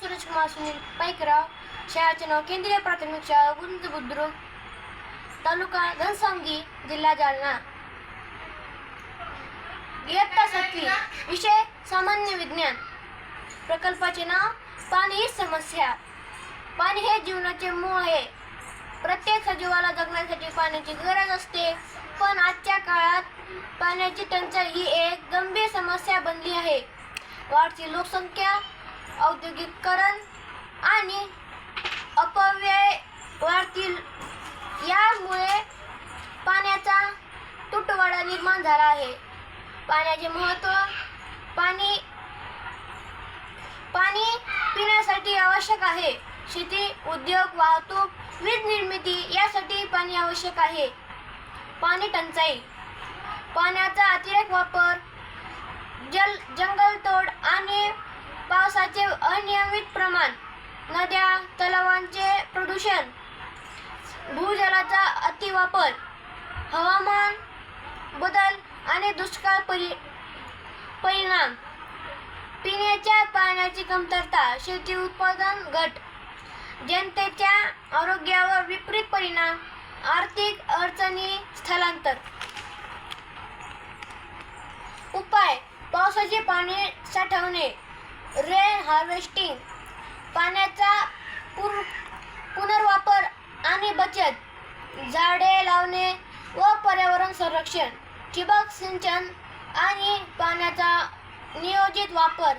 सुरेशकुमार सुनील पाईकराव शाळेचे नाव केंद्रीय प्राथमिक शाळा गुंज बुद्रुक तालुका घनसावंगी जिल्हा जालना इयत्ता सातवी विषय सामान्य विज्ञान प्रकल्पाचे नाव पाणी ही समस्या पाणी हे जीवनाचे मूळ आहे प्रत्येक सजीवाला जगण्यासाठी पाण्याची गरज असते पण आजच्या काळात पाण्याची टंचाई ही एक गंभीर समस्या बनली आहे वाढती लोकसंख्या औद्योगिकरण आणि अपव्यय वाढतील यामुळे पाण्याचा तुटवडा निर्माण झाला आहे. पाण्याचे महत्त्व पाणी पाणी पिण्यासाठी आवश्यक आहे. शेती उद्योग वाहतूक वीज निर्मिती यासाठी पाणी आवश्यक आहे. पाणी टंचाई. पाण्याचा अतिरेक वापर जल जंगलतोड आणि पावसाचे अनियमित प्रमाण नद्या तलावांचे प्रदूषण भूजलाचा अतिवापर हवामान बदल आणि दुष्काळ परि परिणाम. पिण्याच्या पाण्याची कमतरता शेती उत्पादन घट जनतेच्या आरोग्यावर विपरीत परिणाम आर्थिक अडचणी स्थलांतर. उपाय पावसाचे पाणी साठवणे. रेन हार्वेस्टिंग पाण्याचा पुर पुनर्वापर आणि बचत झाडे लावणे व पर्यावरण संरक्षण ठिबक सिंचन आणि पाण्याचा नियोजित वापर.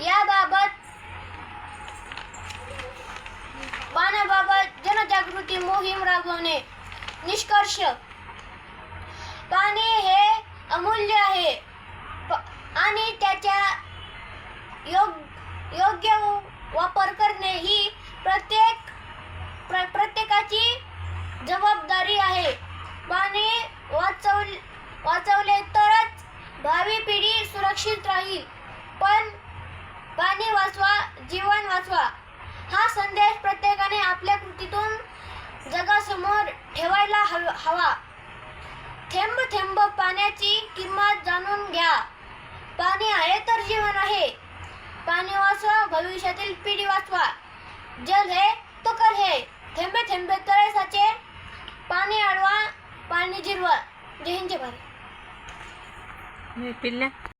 याबाबत पाण्याबाबत जनजागृती मोहीम राबवणे निष्कर्ष. पाणी हे अमूल्य आहे. प- आणि त्याच्या योग योग्य वापर करणे ही प्रत्येक प्र प्रत्येकाची जबाबदारी आहे. पाणी वाचव वाचवले तरच भावी पिढी सुरक्षित राहील. पण पाणी वाचवा जीवन वाचवा. हा संदेश प्रत्येकाने आपल्या कृतीतून जगासमोर ठेवायला हव हवा. थेंब थेंब पाण्याची किंमत जाणून घ्या. पाणी आहे तर जीवन आहे. पाणी वाचवा भविष्यातील पिढी वाचवा. जल हे तो कल हे. थेंबे थेंबे तळे साचे पाणी अडवा पाणी जिरवा. जय हिंद जय भारत. पिल्ल्या